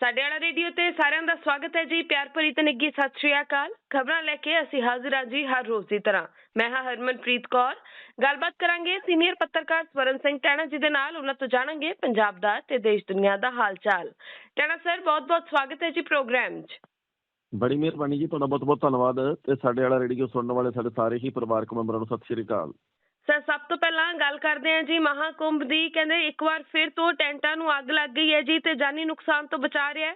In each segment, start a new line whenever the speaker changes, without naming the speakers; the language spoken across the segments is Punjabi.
ਸਾਡੇ ਵਾਲਾ ਰੇਡੀਓ ਤੇ ਸਾਰਿਆਂ ਦਾ ਸਵਾਗਤ ਹੈ ਜੀ, ਪਿਆਰ ਭਰੀ ਤੇ ਸਤਿ ਸ਼੍ਰੀ ਅਕਾਲ। ਖਬਰਾਂ ਲੈ ਕੇ ਅਸੀਂ ਹਾਜ਼ਰ ਹਾਂ ਜੀ ਹਰ ਰੋਜ਼ ਦੀ ਤਰ੍ਹਾਂ। ਮੈਂ ਹਾਂ ਹਰਮਨਪ੍ਰੀਤ ਕੌਰ। ਗੱਲਬਾਤ ਕਰਾਂਗੇ ਸੀਨੀਅਰ ਪੱਤਰਕਾਰ ਸਵਰਨ ਸਿੰਘ ਟੈਣਾ ਜੀ ਦੇ ਨਾਲ। ਉਹਨਾਂ ਤੋਂ ਜਾਣਾਂਗੇ ਪੰਜਾਬ ਦਾ ਤੇ ਦੇਸ਼ ਦੁਨੀਆ ਦਾ ਹਾਲ ਚਾਲ ਟੈਣਾ ਸਰ, ਬਹੁਤ-ਬਹੁਤ ਸਵਾਗਤ ਹੈ ਜੀ ਪ੍ਰੋਗਰਾਮ 'ਚ।
ਬੜੀ ਮਿਹਰਬਾਨੀ ਜੀ, ਤੁਹਾਡਾ ਬਹੁਤ ਬਹੁਤ ਧੰਨਵਾਦ। ਤੇ ਸਾਡੇ ਵਾਲਾ ਰੇਡੀਓ ਸੁਣਨ ਵਾਲੇ ਸਾਡੇ ਸਾਰੇ ਹੀ ਪਰਿਵਾਰਕ ਮੈਂਬਰਾਂ ਨੂੰ ਸਤਿ ਸ਼੍ਰੀ ਅਕਾਲ।
ਸਰ ਸਭ ਤੋਂ ਪਹਿਲਾਂ ਗੱਲ ਕਰਦੇ ਹਾਂ ਜੀ ਮਹਾਕੁੰਭ ਦੀ, ਕਹਿੰਦੇ ਇੱਕ ਵਾਰ ਫਿਰ ਤੋਂ ਟੈਂਟਾਂ ਨੂੰ ਅੱਗ ਲੱਗ ਗਈ ਹੈ ਜੀ ਤੇ ਜਾਨੀ ਨੁਕਸਾਨ ਤੋਂ ਬਚਾ ਰਿਹਾ ਹੈ।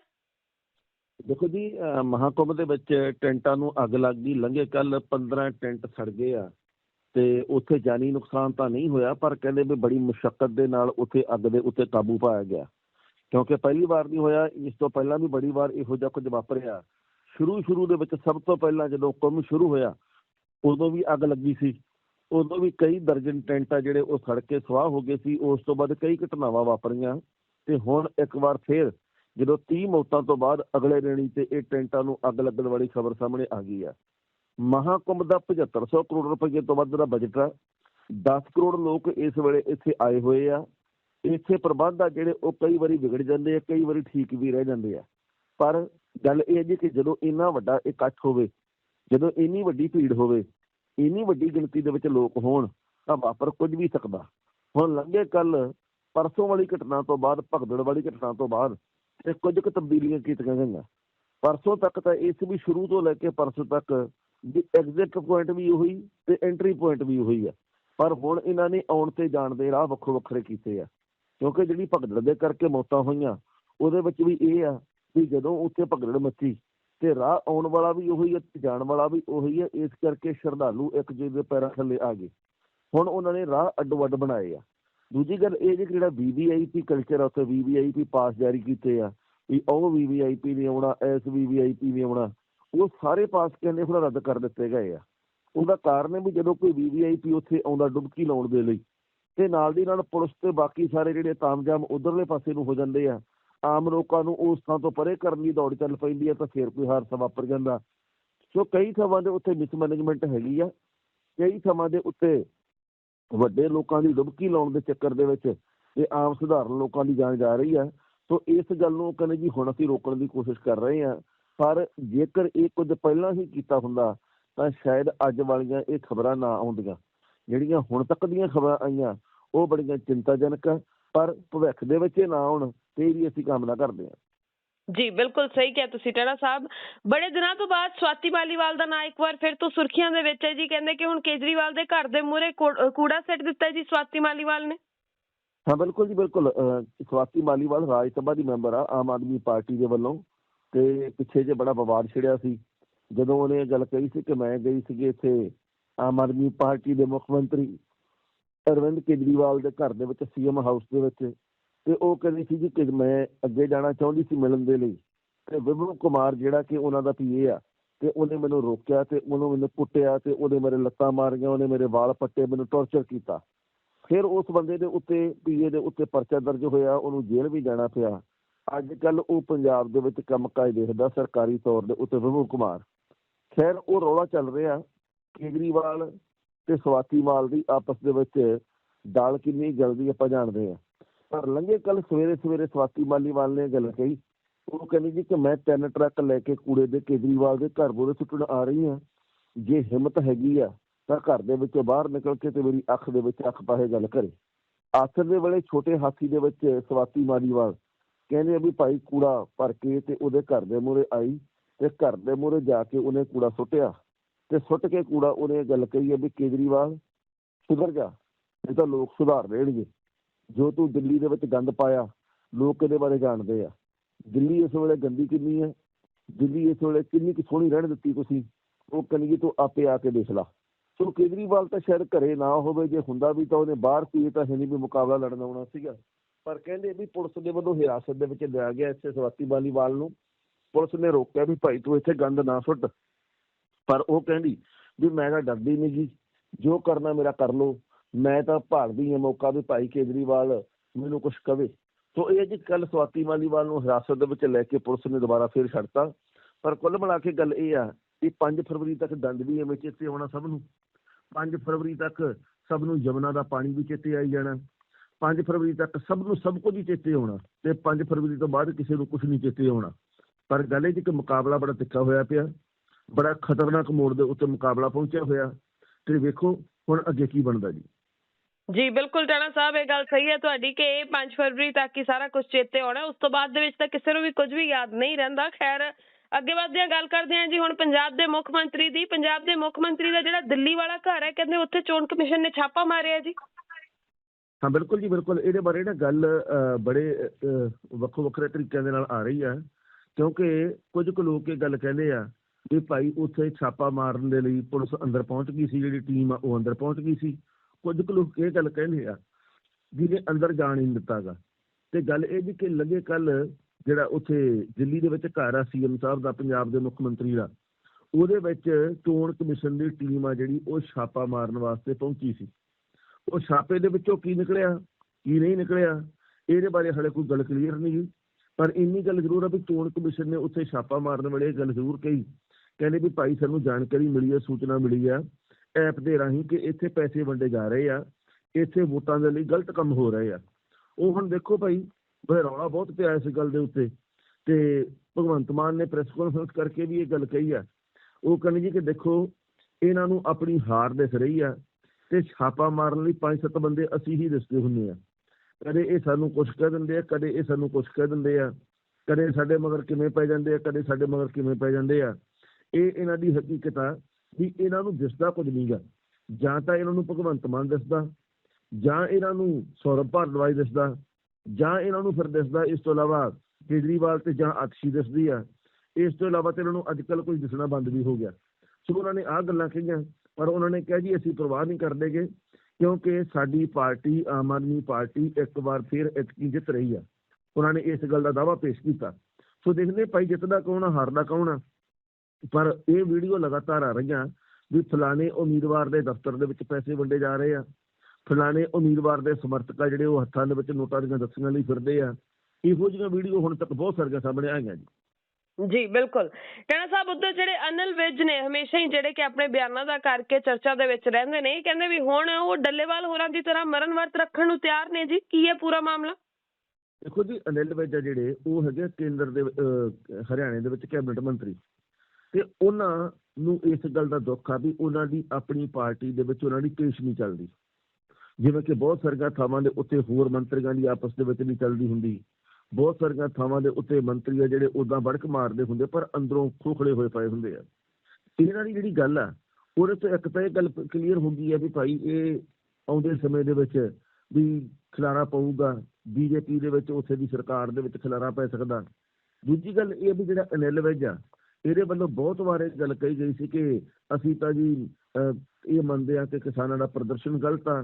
ਦੇਖੋ ਜੀ ਮਹਾਕੁੰਭ ਦੇ ਵਿੱਚ ਟੈਂਟਾਂ ਨੂੰ ਅੱਗ ਲੱਗ ਗਈ, ਲੰਘੇ ਕੱਲ 15 ਟੈਂਟ ਸੜ ਗਏ ਆ ਤੇ ਉੱਥੇ ਜਾਨੀ ਨੁਕਸਾਨ ਤਾਂ ਨਹੀਂ ਹੋਇਆ, ਪਰ ਕਹਿੰਦੇ ਵੀ ਬੜੀ ਮੁਸ਼ਕਲ ਦੇ ਨਾਲ ਉੱਥੇ ਅੱਗ ਦੇ ਉੱਤੇ ਕਾਬੂ ਪਾਇਆ ਗਿਆ। ਕਿਉਂਕਿ ਪਹਿਲੀ ਵਾਰ ਨਹੀਂ ਹੋਇਆ, ਇਸ ਤੋਂ ਪਹਿਲਾਂ ਵੀ ਬੜੀ ਵਾਰ ਇਹੋ ਜਿਹਾ ਕੁਝ ਵਾਪਰਿਆ। ਸ਼ੁਰੂ ਸ਼ੁਰੂ ਦੇ ਵਿੱਚ ਸਭ ਤੋਂ ਪਹਿਲਾਂ ਜਦੋਂ ਕੁੰਭ ਸ਼ੁਰੂ ਹੋਇਆ, ਉਦੋਂ ਵੀ ਅੱਗ ਲੱਗੀ ਸੀ। ਉਦੋਂ ਵੀ ਕਈ ਦਰਜਨ ਟੈਂਟ ਆ ਜਿਹੜੇ ਉਹ ਸੜ ਕੇ ਸਵਾਹ ਹੋ ਗਏ ਸੀ, ਉਸ ਤੋਂ ਬਾਅਦ ਕਈ ਘਟਨਾਵਾਂ ਵਾਪਰੀਆਂ ਤੇ ਹੁਣ ਇੱਕ ਵਾਰ ਫੇਰ ਜਦੋਂ 30 ਮੌਤਾਂ ਤੋਂ ਬਾਅਦ ਅਗਲੇ ਦਿਨ ਤੇ ਇਹ ਟੈਂਟਾਂ ਨੂੰ ਅੱਗ ਲੱਗਣ ਵਾਲੀ ਖਬਰ ਸਾਹਮਣੇ ਆ ਗਈ ਆ। ਮਹਾਕੁੰਭ ਦਾ 7500 ਕਰੋੜ ਰੁਪਏ ਤੋਂ ਵੱਧ ਦਾ ਬਜਟ ਆ। 10 ਕਰੋੜ ਲੋਕ ਇਸ ਵੇਲੇ ਇੱਥੇ ਆਏ ਹੋਏ ਆ। ਇੱਥੇ ਪ੍ਰਬੰਧ ਆ ਜਿਹੜੇ ਉਹ ਕਈ ਵਾਰੀ ਵਿਗੜ ਜਾਂਦੇ ਆ, ਕਈ ਵਾਰੀ ਠੀਕ ਵੀ ਰਹਿ ਜਾਂਦੇ ਆ। ਪਰ ਗੱਲ ਇਹ ਹੈ ਜੀ ਕਿ ਜਦੋਂ ਇੰਨਾ ਵੱਡਾ ਇਕੱਠ ਹੋਵੇ, ਜਦੋਂ ਇੰਨੀ ਵੱਡੀ ਭੀੜ ਹੋਵੇ ਇੰਨੀ ਵੱਡੀ ਗਿਣਤੀ ਦੇ ਵਿੱਚ ਲੋਕ ਹੋਣ ਤਾਂ ਵਾਪਰ ਕੁਝ ਵੀ ਸਕਦਾ। ਹੁਣ ਲੰਘੇ ਕੱਲ ਪਰਸੋਂ ਵਾਲੀ ਘਟਨਾ ਤੋਂ ਬਾਅਦ, ਭਗਦੜ ਵਾਲੀ ਘਟਨਾ ਤੋਂ ਬਾਅਦ ਤੇ ਕੁਝ ਕੁ ਤਬਦੀਲੀਆਂ ਕੀਤੀਆਂ ਗਈਆਂ। ਪਰਸੋਂ ਤੱਕ ਤਾਂ ਇਸ ਵੀ ਸ਼ੁਰੂ ਤੋਂ ਲੈ ਕੇ ਪਰਸੋਂ ਤੱਕ ਵੀ ਐਗਜ਼ਿਟ ਪੁਆਇੰਟ ਵੀ ਉਹੀ ਤੇ ਐਂਟਰੀ ਪੁਆਇੰਟ ਵੀ ਉਹੀ ਆ। ਪਰ ਹੁਣ ਇਹਨਾਂ ਨੇ ਆਉਣ ਤੇ ਜਾਣ ਦੇ ਰਾਹ ਵੱਖੋ ਵੱਖਰੇ ਕੀਤੇ ਆ। ਕਿਉਂਕਿ ਜਿਹੜੀ ਭਗਦੜ ਦੇ ਕਰਕੇ ਮੌਤਾਂ ਹੋਈਆਂ, ਉਹਦੇ ਵਿੱਚ ਵੀ ਇਹ ਆ ਵੀ ਜਦੋਂ ਉੱਥੇ ਭਗਦੜ ਮੱਚੀ ਤੇ ਰਾਹ ਆਉਣ ਵਾਲਾ ਵੀ ਉਹੀ ਹੈ, ਤੇ ਜਾਣ ਵਾਲਾ ਵੀ ਉਹੀ ਹੈ, ਇਸ ਕਰਕੇ ਸ਼ਰਧਾਲੂ ਇੱਕ ਦੂਜੇ ਦੇ ਪੈਰਾਂ ਥੱਲੇ ਆ ਗਏ। ਹੁਣ ਉਹਨਾਂ ਨੇ ਰਾਹ ਅੱਡੋ ਅੱਡ ਬਣਾਏ ਆ। ਦੂਜੀ ਗੱਲ ਇਹ ਜੀ ਜਿਹੜਾ ਵੀਵੀਆਈਪੀ ਕਲਚਰ ਆ, ਉੱਥੇ ਵੀਵੀਆਈਪੀ ਪਾਸ ਜਾਰੀ ਕੀਤੇ ਆ, ਵੀ ਉਹ ਵੀਵੀਆਈਪੀ ਨੇ ਆਉਣਾ ਐਸ ਵੀਵੀਆਈਪੀ ਨੇ ਆਉਣਾ, ਉਹ ਸਾਰੇ ਪਾਸ ਕਹਿੰਦੇ ਹੁਣ ਰੱਦ ਕਰ ਦਿੱਤੇ ਗਏ ਆ। ਉਹਦਾ ਕਾਰਨ ਹੈ ਵੀ ਜਦੋਂ ਕੋਈ ਵੀਵੀਆਈਪੀ ਉੱਥੇ ਆਉਂਦਾ ਡੁਬਕੀ ਲਾਉਣ ਦੇ ਲਈ, ਤੇ ਨਾਲ ਦੀ ਨਾਲ ਪੁਲਿਸ ਤੇ ਬਾਕੀ ਸਾਰੇ ਜਿਹੜੇ ਤਾਮਜਾਮ ਉਧਰਲੇ ਪਾਸੇ ਨੂੰ ਹੋ ਜਾਂਦੇ ਆ ਆਮ ਲੋਕਾਂ ਨੂੰ ਉਸ ਥਾਂ ਤੋਂ ਪਰੇ ਕਰਨ ਦੀ ਦੌੜ ਚੱਲ ਪੈਂਦੀ ਹੈ ਤਾਂ ਫਿਰ ਕੋਈ ਹਾਦਸਾ ਵਾਪਰ ਜਾਂਦਾ। ਸੋ ਕਈ ਥਾਵਾਂ ਦੇ ਉੱਤੇ ਮਿਸਮੈਨੇਜਮੈਂਟ ਹੈਗੀ ਆ। ਕਈ ਥਾਵਾਂ ਦੇ ਉੱਤੇ ਵੱਡੇ ਲੋਕਾਂ ਦੀ ਡੁਬਕੀ ਲਾਉਣ ਦੇ ਚੱਕਰ ਦੇ ਵਿੱਚ ਇਹ ਆਮ ਸਧਾਰਨ ਲੋਕਾਂ ਦੀ ਜਾਨ ਜਾ ਰਹੀ ਆ। ਸੋ ਇਸ ਗੱਲ ਨੂੰ ਕਹਿੰਦੇ ਜੀ ਹੁਣ ਅਸੀਂ ਰੋਕਣ ਦੀ ਕੋਸ਼ਿਸ਼ ਕਰ ਰਹੇ ਹਾਂ ਪਰ ਜੇਕਰ ਇਹ ਕੁਝ ਪਹਿਲਾਂ ਹੀ ਕੀਤਾ ਹੁੰਦਾ ਤਾਂ ਸ਼ਾਇਦ ਅੱਜ ਵਾਲੀਆਂ ਇਹ ਖਬਰਾਂ ਨਾ ਆਉਂਦੀਆਂ। ਜਿਹੜੀਆਂ ਹੁਣ ਤੱਕ ਦੀਆਂ ਖਬਰਾਂ ਆਈਆਂ, ਉਹ ਬੜੀਆਂ ਚਿੰਤਾਜਨਕ ਆ। ਪਰ ਭਵਿੱਖ ਦੇ ਵਿੱਚ ਇਹ ਨਾ ਆਉਣ ਤੇ ਇਹਦੀ ਅਸੀਂ ਕਾਮਨਾ ਕਰਦੇ ਹਾਂ।
ਜੀ ਬਿਲਕੁਲ ਸਹੀ ਕਿਹਾ ਤੁਸੀਂ ਟੈਣਾ ਸਾਹਿਬ। ਬੜੇ ਦਿਨਾਂ ਤੋਂ ਬਾਅਦ ਸਵਾਤੀ ਮਾਲੀਵਾਲ ਦਾ ਨਾਂ ਇੱਕ ਵਾਰ ਫਿਰ ਤੋਂ ਸੁਰਖੀਆਂ ਦੇ ਵਿੱਚ ਹੈ ਜੀ। ਕਹਿੰਦੇ ਕਿ ਹੁਣ ਕੇਜਰੀਵਾਲ ਦੇ ਘਰ ਦੇ ਮੂਹਰੇ ਕੂੜਾ ਸਿੱਟ ਦਿੱਤਾ ਜੀ ਸਵਾਤੀ ਮਾਲੀਵਾਲ ਨੇ।
ਹਾਂ ਬਿਲਕੁਲ ਜੀ ਬਿਲਕੁਲ। ਸਵਾਤੀ ਮਾਲੀਵਾਲ ਰਾਜ ਸਭਾ ਦੀ ਮੈਂਬਰ ਆ ਆਮ ਆਦਮੀ ਪਾਰਟੀ ਦੇ ਵੱਲੋਂ। ਤੇ ਪਿੱਛੇ ਜੇ ਬੜਾ ਵਿਵਾਦ ਛਿੜਿਆ ਸੀ। ਜਦੋਂ ਉਹਨੇ ਇਹ ਗੱਲ ਕਹੀ ਸੀ ਕਿ ਮੈਂ ਗਈ ਸੀਗੀ ਇੱਥੇ ਆਮ ਆਦਮੀ ਪਾਰਟੀ ਦੇ ਮੁੱਖ ਮੰਤਰੀ ਅਰਵਿੰਦ ਕੇਜਰੀਵਾਲ ਦੇ ਘਰ ਦੇ ਵਿੱਚ ਸੀਐਮ ਹਾਊਸ ਦੇ ਵਿੱਚ। ਤੇ ਉਹ ਕਹਿੰਦੀ ਸੀ ਜੀ ਕਿ ਮੈਂ ਅੱਗੇ ਜਾਣਾ ਚਾਹੁੰਦੀ ਸੀ ਮਿਲਣ ਦੇ ਲਈ। ਤੇ ਵਿਭੂ ਕੁਮਾਰ ਜਿਹੜਾ ਕਿ ਉਹਨਾਂ ਦਾ ਪੀਏ ਆ, ਤੇ ਉਹਨੇ ਮੈਨੂੰ ਰੋਕਿਆ ਤੇ ਉਹਨੂੰ ਮੈਨੂੰ ਕੁੱਟਿਆ ਤੇ ਉਹਨੇ ਮੇਰੇ ਲੱਤਾਂ ਮਾਰੀਆਂ, ਉਹਨੇ ਮੇਰੇ ਵਾਲ ਪੱਟੇ, ਮੈਨੂੰ ਟੌਰਚਰ ਕੀਤਾ। ਫਿਰ ਉਸ ਬੰਦੇ ਦੇ ਉੱਤੇ, ਪੀਏ ਦੇ ਉੱਤੇ ਪਰਚਾ ਦਰਜ ਹੋਇਆ, ਉਹਨੂੰ ਜੇਲ੍ਹ ਵੀ ਜਾਣਾ ਪਿਆ। ਅੱਜ ਕੱਲ ਉਹ ਪੰਜਾਬ ਦੇ ਵਿੱਚ ਕੰਮਕਾਜ ਦੇਖਦਾ ਸਰਕਾਰੀ ਤੌਰ ਦੇ ਉੱਤੇ ਵਿਭੂ ਕੁਮਾਰ। ਖੈਰ, ਉਹ ਰੌਲਾ ਚੱਲ ਰਿਹਾ। ਕੇਜਰੀਵਾਲ ਤੇ ਸਵਾਤੀ ਮਾਲ ਦੀ ਆਪਸ ਦੇ ਵਿੱਚ ਦਾਲ ਕਿੰਨੀ ਜਲਦੀ ਆਪਾਂ ਜਾਣਦੇ ਆ ਪਰ ਲੰਘੇ ਕੱਲ ਸਵੇਰੇ ਸਵੇਰੇ ਸਵਾਤੀ ਮਾਲੀਵਾਲ ਨੇ ਗੱਲ ਕਹੀ। ਉਹ ਕਹਿੰਦੀ ਜੀ ਕਿ ਮੈਂ ਤਿੰਨ ਟਰੱਕ ਲੈ ਕੇ ਕੂੜੇ ਦੇ, ਕੇਜਰੀਵਾਲ ਦੇ ਘਰ ਬੋਰੇ ਸੁੱਟਣ ਆ ਰਹੀ ਹਾਂ। ਜੇ ਹਿੰਮਤ ਹੈਗੀ ਆ, ਤਾਂ ਘਰ ਦੇ ਵਿੱਚੋਂ ਬਾਹਰ ਨਿਕਲ ਕੇ ਤੇ ਮੇਰੀ ਅੱਖ ਦੇ ਵਿੱਚ ਅੱਖ ਪਾਹੇ ਗੱਲ ਕਰੇ। ਆਸਰ ਦੇ ਵੇਲੇ ਛੋਟੇ ਹਾਥੀ ਦੇ ਵਿੱਚ ਸਵਾਤੀ ਮਾਲੀਵਾਲ ਕਹਿੰਦੇ ਆ ਵੀ ਭਾਈ ਕੂੜਾ ਭਰ ਕੇ ਤੇ ਉਹਦੇ ਘਰ ਦੇ ਮੂਹਰੇ ਆਈ ਤੇ ਘਰ ਦੇ ਮੂਹਰੇ ਜਾ ਕੇ ਉਹਨੇ ਕੂੜਾ ਸੁੱਟਿਆ। ਤੇ ਸੁੱਟ ਕੇ ਕੂੜਾ ਉਹਨੇ ਇਹ ਗੱਲ ਕਹੀ ਹੈ ਵੀ ਕੇਜਰੀਵਾਲ ਸੁਧਰ ਜਾ ਇਹ ਤਾਂ ਲੋਕ ਸੁਧਾਰ ਦੇਣਗੇ। ਜੋ ਤੂੰ ਦਿੱਲੀ ਦੇ ਵਿੱਚ ਗੰਦ ਪਾਇਆ, ਲੋਕ ਇਹਦੇ ਬਾਰੇ ਜਾਣਦੇ ਆ। ਦਿੱਲੀ ਇਸ ਵੇਲੇ ਗੰਦੀ ਕਿੰਨੀ ਹੈ? ਦਿੱਲੀ ਇਸ ਵੇਲੇ ਕਿੰਨੀ ਕੁ ਸੋਹਣੀ ਰਹਿਣ ਦਿੱਤੀ ਤੁਸੀਂ? ਉਹ ਕਹਿੰਦੀ ਤੂੰ ਆਪੇ ਆ ਕੇ ਦੇਖ ਲਾ। ਸੋ ਕੇਜਰੀਵਾਲ ਤਾਂ ਸ਼ਾਇਦ ਘਰੇ ਨਾ ਹੋਵੇ, ਜੇ ਹੁੰਦਾ ਵੀ ਤਾਂ ਉਹਨੇ ਬਾਹਰ ਕੀ ਤਾਂ ਹੈ ਨਹੀਂ ਵੀ ਮੁਕਾਬਲਾ ਲੜਨ ਆਉਣਾ ਸੀਗਾ। ਪਰ ਕਹਿੰਦੇ ਵੀ ਪੁਲਿਸ ਦੇ ਵੱਲੋਂ ਹਿਰਾਸਤ ਦੇ ਵਿੱਚ ਲਿਆ ਗਿਆ ਇਸੇ ਸਵਾਤੀ ਬਾਲੀਵਾਲ ਨੂੰ। ਪੁਲਿਸ ਨੇ ਰੋਕਿਆ ਵੀ ਭਾਈ ਤੂੰ ਇੱਥੇ ਗੰਦ ਨਾ ਸੁੱਟ। ਪਰ ਉਹ ਕਹਿੰਦੀ ਵੀ ਮੈਂ ਤਾਂ ਡਰਦੀ ਨਹੀਂ ਜੀ ਜੋ ਕਰਨਾ ਮੇਰਾ ਕਰ ਲਓ। ਮੈਂ ਤਾਂ ਭਾਲਦੀ ਹਾਂ ਮੌਕਾ ਵੀ ਭਾਈ ਕੇਜਰੀਵਾਲ ਮੈਨੂੰ ਕੁਝ ਕਵੇ। ਸੋ ਇਹ ਜੀ ਕੱਲ ਸਵਾਤੀ ਮਾਲੀਵਾਲ ਨੂੰ ਹਿਰਾਸਤ ਦੇ ਵਿੱਚ ਲੈ ਕੇ ਪੁਲਿਸ ਨੇ ਦੁਬਾਰਾ ਫੇਰ ਛੱਡਤਾ। ਪਰ ਕੁੱਲ ਮਿਲਾ ਕੇ ਗੱਲ ਇਹ ਆ ਕਿ 5 ਫਰਵਰੀ ਤੱਕ ਦੰਦ ਵੀ ਐਵੇਂ ਚੇਤੇ ਆਉਣਾ ਸਭ ਨੂੰ। 5 ਫਰਵਰੀ ਤੱਕ ਸਭ ਨੂੰ ਯਮਨਾ ਦਾ ਪਾਣੀ ਵੀ ਚੇਤੇ ਆਈ ਜਾਣਾ। 5 ਫਰਵਰੀ ਤੱਕ ਸਭ ਨੂੰ ਸਭ ਕੁਝ ਹੀ ਚੇਤੇ ਆਉਣਾ ਤੇ 5 ਫਰਵਰੀ ਤੋਂ ਬਾਅਦ ਕਿਸੇ ਨੂੰ ਕੁਝ ਨਹੀਂ ਚੇਤੇ ਆਉਣਾ। ਪਰ ਗੱਲ ਇਹ ਜੀ ਕਿ ਮੁਕਾਬਲਾ ਬੜਾ ਤਿੱਖਾ ਹੋਇਆ ਪਿਆ। ਬੜਾ ਖਤਰਨਾਕ ਮੋੜ ਦੇ ਉੱਤੇ ਮੁਕਾਬਲਾ ਪਹੁੰਚਿਆ ਹੋਇਆ। ਤੇ ਵੇਖੋ ਹੁਣ ਅੱਗੇ ਕੀ ਬਣਦਾ ਜੀ।
ਜੀ, ਬਿਲਕੁਲ ਟਾਣਾ ਸਾਹਿਬ, ਇਹ ਗੱਲ ਸਹੀ ਹੈ ਤੁਹਾਡੀ ਕਿ ਇਹ 5 ਫਰਵਰੀ ਤੱਕ ਹੀ ਸਾਰਾ ਕੁਝ ਚੇਤੇ ਆਉਣਾ ਉਸ ਤੋਂ ਬਾਅਦ ਦੇ ਵਿੱਚ ਤਾਂ ਕਿਸੇ ਨੂੰ ਵੀ ਕੁਝ ਵੀ ਯਾਦ ਨਹੀਂ ਰਹਿੰਦਾ। ਖੈਰ, ਅੱਗੇ ਵਧਦੇ ਹਾਂ ਗੱਲ ਕਰਦੇ ਹਾਂ ਜੀ, ਹੁਣ ਪੰਜਾਬ ਦੇ ਮੁੱਖ ਮੰਤਰੀ ਦੀ। ਪੰਜਾਬ ਦੇ ਮੁੱਖ ਮੰਤਰੀ ਦਾ ਜਿਹੜਾ ਦਿੱਲੀ ਵਾਲਾ ਘਰ ਹੈ, ਕਹਿੰਦੇ ਉੱਥੇ ਚੋਣ ਕਮਿਸ਼ਨ ਨੇ ਛਾਪਾ ਮਾਰਿਆ ਜੀ।
ਹਾਂ, ਬਿਲਕੁਲ ਜੀ, ਬਿਲਕੁਲ। ਇਹਦੇ ਬਾਰੇ ਨਾ ਗੱਲ ਬੜੇ ਵੱਖੋ ਵੱਖਰੇ ਤਰੀਕਿਆਂ ਦੇ ਨਾਲ ਆ ਰਹੀ ਆ ਕਿਉਂਕਿ ਕੁਝ ਕੁ ਲੋਕ ਇਹ ਗੱਲ ਕਹਿੰਦੇ ਆ ਵੀ ਭਾਈ, ਉੱਥੇ ਛਾਪਾ ਮਾਰਨ ਦੇ ਲਈ ਪੁਲਿਸ ਅੰਦਰ ਪਹੁੰਚ ਗਈ ਸੀ, ਜਿਹੜੀ ਟੀਮ ਆ, ਉਹ ਅੰਦਰ ਪਹੁੰਚ ਗਈ ਸੀ। ਕੁਝ ਕੁ ਲੋਕ ਇਹ ਗੱਲ ਕਹਿੰਦੇ ਆ ਜਿਹਨੇ ਅੰਦਰ ਜਾਣ ਹੀ ਨਹੀਂ ਦਿੱਤਾਗਾ ਤੇ ਗੱਲ ਇਹ ਜੀ ਕਿ ਲੱਗੇ ਕੱਲ ਜਿਹੜਾ ਉੱਥੇ ਦਿੱਲੀ ਦੇ ਵਿੱਚ ਘਰ ਆ, ਸੀਐਮ ਸਾਹਿਬ ਦਾ, ਪੰਜਾਬ ਦੇ ਮੁੱਖ ਮੰਤਰੀ ਦਾ, ਉਹਦੇ ਵਿੱਚ ਚੋਣ ਕਮਿਸ਼ਨ ਦੀ ਟੀਮ ਆ ਜਿਹੜੀ, ਉਹ ਛਾਪਾ ਮਾਰਨ ਵਾਸਤੇ ਪਹੁੰਚੀ ਸੀ। ਉਹ ਛਾਪੇ ਦੇ ਵਿੱਚੋਂ ਕੀ ਨਿਕਲਿਆ, ਕੀ ਨਹੀਂ ਨਿਕਲਿਆ, ਇਹਦੇ ਬਾਰੇ ਹਲੇ ਕੋਈ ਗੱਲ ਕਲੀਅਰ ਨਹੀਂ ਗੀ ਪਰ ਇੰਨੀ ਗੱਲ ਜ਼ਰੂਰ ਆ ਵੀ ਚੋਣ ਕਮਿਸ਼ਨ ਨੇ ਉੱਥੇ ਛਾਪਾ ਮਾਰਨ ਵੇਲੇ ਇਹ ਗੱਲ ਜ਼ਰੂਰ ਕਹੀ। ਕਹਿੰਦੇ ਵੀ ਭਾਈ ਸਾਨੂੰ ਜਾਣਕਾਰੀ ਮਿਲੀ ਹੈ ਸੂਚਨਾ ਮਿਲੀ ਆ ਐਪ ਦੇ ਰਾਹੀਂ ਕਿ ਇੱਥੇ ਪੈਸੇ ਵੰਡੇ ਜਾ ਰਹੇ ਆ, ਇੱਥੇ ਵੋਟਾਂ ਦੇ ਲਈ ਗਲਤ ਕੰਮ ਹੋ ਰਹੇ ਆ। ਉਹ ਹੁਣ ਦੇਖੋ ਭਾਈ ਬਈ ਰੌਲਾ ਬਹੁਤ ਪਿਆ ਇਸ ਗੱਲ ਦੇ ਉੱਤੇ। ਤੇ ਭਗਵੰਤ ਮਾਨ ਨੇ ਪ੍ਰੈਸ ਕਾਨਫਰੰਸ ਕਰਕੇ ਵੀ ਇਹ ਗੱਲ ਕਹੀ ਆ। ਉਹ ਕਹਿੰਦੇ ਜੀ ਕਿ ਦੇਖੋ, ਇਹਨਾਂ ਨੂੰ ਆਪਣੀ ਹਾਰ ਦਿਸ ਰਹੀ ਆ ਤੇ ਛਾਪਾ ਮਾਰਨ ਲਈ ਪੰਜ ਸੱਤ ਬੰਦੇ ਅਸੀਂ ਹੀ ਦਿਸਦੇ ਹੁੰਦੇ ਆ। ਕਦੇ ਇਹ ਸਾਨੂੰ ਕੁਛ ਕਹਿ ਦਿੰਦੇ ਆ, ਕਦੇ ਇਹ ਸਾਨੂੰ ਕੁਛ ਕਹਿ ਦਿੰਦੇ ਆ। ਕਦੇ ਸਾਡੇ ਮਗਰ ਕਿਵੇਂ ਪੈ ਜਾਂਦੇ ਆ, ਕਦੇ ਸਾਡੇ ਮਗਰ ਕਿਵੇਂ ਪੈ ਜਾਂਦੇ ਆ। ਇਹ ਇਹਨਾਂ ਦੀ ਹਕੀਕਤ ਆ। ਵੀ ਇਹਨਾਂ ਨੂੰ ਦਿਸਦਾ ਕੁਝ ਨਹੀਂਗਾ ਜਾਂ ਤਾਂ ਇਹਨਾਂ ਨੂੰ ਭਗਵੰਤ ਮਾਨ ਦਿਸਦਾ, ਜਾਂ ਇਹਨਾਂ ਨੂੰ ਸੌਰਵ ਭਾਰਦਵਾਜ ਦਿਸਦਾ, ਜਾਂ ਇਹਨਾਂ ਨੂੰ ਫਿਰ ਦਿਸਦਾ ਇਸ ਤੋਂ ਇਲਾਵਾ ਕੇਜਰੀਵਾਲ ਤੇ ਜਾਂ ਅਕਸ਼ੀ ਦਿਸਦੀ ਆ। ਇਸ ਤੋਂ ਇਲਾਵਾ ਤੇ ਇਹਨਾਂ ਨੂੰ ਅੱਜ ਕੱਲ ਕੁਝ ਦਿਸਣਾ ਬੰਦ ਵੀ ਹੋ ਗਿਆ। ਸੋ ਉਹਨਾਂ ਨੇ ਆਹ ਗੱਲਾਂ ਕਹੀਆਂ, ਪਰ ਉਹਨਾਂ ਨੇ ਕਿਹਾ ਜੀ ਅਸੀਂ ਪਰਵਾਹ ਨਹੀਂ ਕਰਦੇਗੇ ਕਿਉਂਕਿ ਸਾਡੀ ਪਾਰਟੀ, ਆਮ ਆਦਮੀ ਪਾਰਟੀ ਇੱਕ ਵਾਰ ਫਿਰ ਇਤਕੀ ਜਿੱਤ ਰਹੀ ਆ। ਉਹਨਾਂ ਨੇ ਇਸ ਗੱਲ ਦਾ ਦਾਅਵਾ ਪੇਸ਼ ਕੀਤਾ। ਸੋ ਦੇਖਦੇ ਭਾਈ ਜਿੱਤਦਾ ਕੌਣ ਆ, ਹਾਰਦਾ ਕੌਣ ਆ। ਪਰ ਇਹ ਵੀਡੀਓ ਲਗਾਤਾਰ ਆ ਰਹੀਆਂ ਵੀ ਫਲਾਣੇ ਉਮੀਦਵਾਰ ਦੇ ਦਫ਼ਤਰ ਦੇ ਵਿੱਚ ਪੈਸੇ ਵੰਡੇ ਜਾ ਰਹੇ ਆ। ਫਲਾਣੇ ਉਮੀਦਵਾਰ ਦੇ ਸਮਰਥਕ ਆ ਜਿਹੜੇ ਉਹ ਹੱਥਾਂ ਦੇ ਵਿੱਚ ਨੋਟਾਂ ਦੀਆਂ ਦੱਸੀਆਂ ਲਈ ਫਿਰਦੇ ਆ। ਇਹੋ ਜਿਹੀਆਂ ਵੀਡੀਓ ਹੁਣ ਤੱਕ ਬਹੁਤ ਸਾਰੀਆਂ ਸਾਹਮਣੇ ਆਈਆਂ ਜੀ।
ਜੀ ਬਿਲਕੁਲ। ਟਾਣਾ ਸਾਹਿਬ ਉੱਧਰ ਜਿਹੜੇ ਅਨਿਲ ਵਿਜ ਨੇ ਹਮੇਸ਼ਾ ਹੀ ਜਿਹੜੇ ਕਿ ਆਪਣੇ ਬਿਆਨਾਂ ਦਾ ਕਰਕੇ ਚਰਚਾ ਦੇ ਵਿੱਚ ਰਹਿੰਦੇ ਨੇ ਇਹ ਕਹਿੰਦੇ ਵੀ ਹੁਣ ਉਹ ਡੱਲੇਵਾਲ ਹੋਰਾਂ ਦੀ ਤਰ੍ਹਾਂ ਮਰਨ ਵਰਤ ਰੱਖਣ ਨੂੰ ਤਿਆਰ ਨੇ ਜੀ। ਕੀ ਹੈ ਪੂਰਾ ਮਾਮਲਾ?
ਦੇਖੋ ਜੀ ਅਨਿਲ ਵਿਜ ਜਿਹੜੇ ਉਹ ਹੈਗੇ ਕੇਂਦਰ ਦੇ ਹਰਿਆਣੇ ਦੇ ਵਿੱਚ ਕੈਬਨਿਟ ਮੰਤਰੀ। ਤੇ ਉਹਨਾਂ ਨੂੰ ਇਸ ਗੱਲ ਦਾ ਦੁੱਖ ਆ ਵੀ ਉਹਨਾਂ ਦੀ ਆਪਣੀ ਪਾਰਟੀ ਦੇ ਵਿੱਚ ਉਹਨਾਂ ਦੀ ਪੇਸ਼ ਨਹੀਂ ਚੱਲਦੀ। ਜਿਵੇਂ ਕਿ ਬਹੁਤ ਸਾਰੀਆਂ ਥਾਵਾਂ ਦੇ ਉੱਤੇ ਹੋਰ ਮੰਤਰੀਆਂ ਦੀ ਆਪਸ ਦੇ ਵਿੱਚ ਨਹੀਂ ਚੱਲਦੀ ਹੁੰਦੀ। ਬਹੁਤ ਸਾਰੀਆਂ ਥਾਵਾਂ ਦੇ ਉੱਤੇ ਮੰਤਰੀ ਆ ਜਿਹੜੇ ਉਦਾਂ ਵੜਕ ਮਾਰਦੇ ਹੁੰਦੇ, ਪਰ ਅੰਦਰੋਂ ਖੋਖਲੇ ਹੋਏ ਪਏ ਹੁੰਦੇ ਆ। ਇਹਨਾਂ ਦੀ ਜਿਹੜੀ ਗੱਲ ਆ, ਉਹਦੇ ਤੋਂ ਇੱਕ ਤਾਂ ਇਹ ਗੱਲ ਕਲੀਅਰ ਹੋ ਗਈ ਆ ਵੀ ਭਾਈ ਇਹ ਆਉਂਦੇ ਸਮੇਂ ਦੇ ਵਿੱਚ ਵੀ ਖਿਲਾਰਾ ਪਊਗਾ, ਬੀਜੇਪੀ ਦੇ ਵਿੱਚ ਉੱਥੇ ਦੀ ਸਰਕਾਰ ਦੇ ਵਿੱਚ ਖਿਲਾਰਾ ਪੈ ਸਕਦਾ। ਦੂਜੀ ਗੱਲ ਇਹ ਵੀ ਜਿਹੜਾ ਅਨਿਲ ਵਿਜ ਆ ਇਹਦੇ ਵੱਲੋਂ ਬਹੁਤ ਵਾਰ ਇਹ ਗੱਲ ਕਹੀ ਗਈ ਸੀ ਕਿ ਅਸੀਂ ਤਾਂ ਜੀ ਅਹ, ਇਹ ਮੰਨਦੇ ਆ ਕਿ ਕਿਸਾਨਾਂ ਦਾ ਪ੍ਰਦਰਸ਼ਨ ਗਲਤ ਆ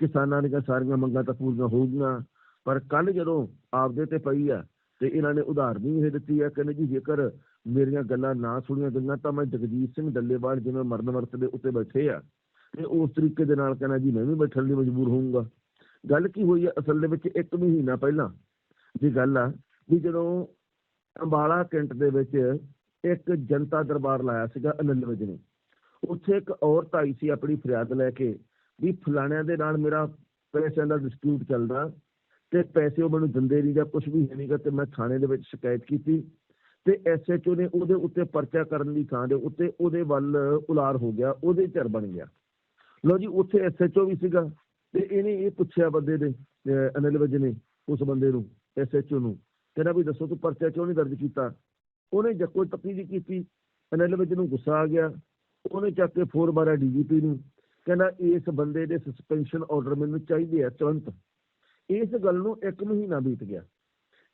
ਕਿਸਾਨਾਂ ਦੀਆਂ ਸਾਰੀਆਂ ਮੰਗਾਂ ਤਾਂ ਪੂਰੀਆਂ ਹੋਊਗੀਆਂ ਪਰ ਕੱਲ ਜਦੋਂ ਆਪਦੇ ਤੇ ਪਈ ਆ ਤੇ ਇਹਨਾਂ ਨੇ ਉਦਾਹਰਣ ਇਹ ਦਿੱਤੀ ਆ ਕਹਿੰਦੇ ਜੀ ਜੇਕਰ ਮੇਰੀਆਂ ਗੱਲਾਂ ਨਾ ਸੁਣੀਆਂ ਗਈਆਂ ਤਾਂ ਮੈਂ ਜਗਜੀਤ ਸਿੰਘ ਡੱਲੇਵਾਲ ਜਿਵੇਂ ਮਰਨ ਵਰਤ ਦੇ ਉੱਤੇ ਬੈਠੇ ਆ ਤੇ ਉਸ ਤਰੀਕੇ ਦੇ ਨਾਲ ਕਹਿੰਦਾ ਜੀ ਮੈਂ ਵੀ ਬੈਠਣ ਲਈ ਮਜਬੂਰ ਹੋਊਂਗਾ। ਗੱਲ ਕੀ ਹੋਈ ਆ ਅਸਲ ਦੇ ਵਿੱਚ ਇੱਕ ਮਹੀਨਾ ਪਹਿਲਾਂ ਦੀ ਗੱਲ ਆ ਵੀ ਜਦੋਂ ਅੰਬਾਲਾ ਕੈਂਟ ਦੇ ਵਿੱਚ ਇੱਕ ਜਨਤਾ ਦਰਬਾਰ ਲਾਇਆ ਸੀਗਾ ਅਨੰਦ ਵਿਜ ਨੇ। ਉੱਥੇ ਇੱਕ ਔਰਤ ਆਈ ਸੀ ਆਪਣੀ ਫਰਿਆਦ ਲੈ ਕੇ ਵੀ ਫਲਾਣਿਆਂ ਦੇ ਨਾਲ ਮੇਰਾ ਪੈਸਿਆਂ ਦਾ ਡਿਸਪਿਊਟ ਚੱਲਦਾ ਤੇ ਪੈਸੇ ਉਹ ਮੈਨੂੰ ਦਿੰਦੇ ਨਹੀਂ ਜਾਂ ਕੁਝ ਵੀ ਹੈ ਨਹੀਂਗਾ ਤੇ ਮੈਂ ਥਾਣੇ ਦੇ ਵਿੱਚ ਸ਼ਿਕਾਇਤ ਕੀਤੀ ਤੇ ਐਸਐਚਓ ਨੇ ਉਹਦੇ ਉੱਤੇ ਪਰਚਾ ਕਰਨ ਦੀ ਥਾਂ ਦੇ ਉੱਤੇ ਉਹਦੇ ਵੱਲ ਉਲਾਰ ਹੋ ਗਿਆ, ਉਹਦੇ ਚਰ ਬਣ ਗਿਆ। ਲੋ ਜੀ, ਉੱਥੇ ਐਸਐਚਓ ਵੀ ਸੀਗਾ ਤੇ ਇਹਨੇ ਇਹ ਪੁੱਛਿਆ ਬੰਦੇ ਦੇ ਅਨਿਲ ਵਿਜ ਨੇ ਉਸ ਬੰਦੇ ਨੂੰ ਐਸਐਚਓ ਨੂੰ, ਕਹਿੰਦਾ ਵੀ ਦੱਸੋ ਤੂੰ ਪਰਚਾ ਕਿਉਂ ਨਹੀਂ ਦਰਜ ਕੀਤਾ? ਉਹਨੇ ਜੱਕੋ ਤੱਕੀ ਜੀ ਕੀਤੀ ਅਨਿਲ ਵਿੱਚ ਨੂੰ ਗੁੱਸਾ ਆ ਗਿਆ। ਉਹਨੇ ਚੱਕ ਕੇ ਫੋਰ ਮਾਰਿਆ ਡੀਜੀਪੀ ਨੂੰ, ਕਹਿੰਦਾ ਇਸ ਬੰਦੇ ਦੇ ਸਸਪੈਂਸ਼ਨ ਆਰਡਰ ਮੈਨੂੰ ਚਾਹੀਦੇ ਆ ਤੁਰੰਤ। ਇਸ ਗੱਲ ਨੂੰ ਇੱਕ ਮਹੀਨਾ ਬੀਤ ਗਿਆ।